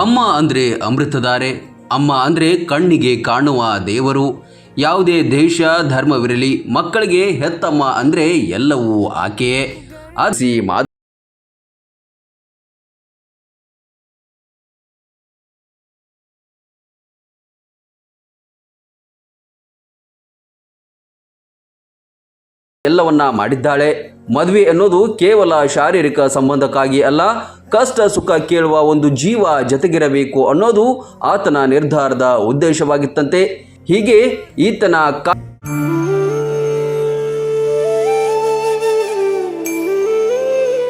ಅಮ್ಮ ಅಂದರೆ ಅಮೃತಧಾರೆ, ಅಮ್ಮ ಅಂದರೆ ಕಣ್ಣಿಗೆ ಕಾಣುವ ದೇವರು. ಯಾವುದೇ ದೇಶ ಧರ್ಮವಿರಲಿ, ಮಕ್ಕಳಿಗೆ ಹೆತ್ತಮ್ಮ ಅಂದರೆ ಎಲ್ಲವೂ ಆಕೆಯೇ ಆಸಿ ಮಾ ಎಲ್ಲವನ್ನ ಮಾಡಿದ್ದಾಳೆ. ಮದುವೆ ಅನ್ನೋದು ಕೇವಲ ಶಾರೀರಿಕ ಸಂಬಂಧಕ್ಕಾಗಿ ಅಲ್ಲ, ಕಷ್ಟ ಸುಖ ಕೇಳುವ ಒಂದು ಜೀವ ಜತೆಗಿರಬೇಕು ಅನ್ನೋದು ಆತನ ನಿರ್ಧಾರದ ಉದ್ದೇಶವಾಗಿತ್ತಂತೆ. ಹೀಗೆ ಈತನ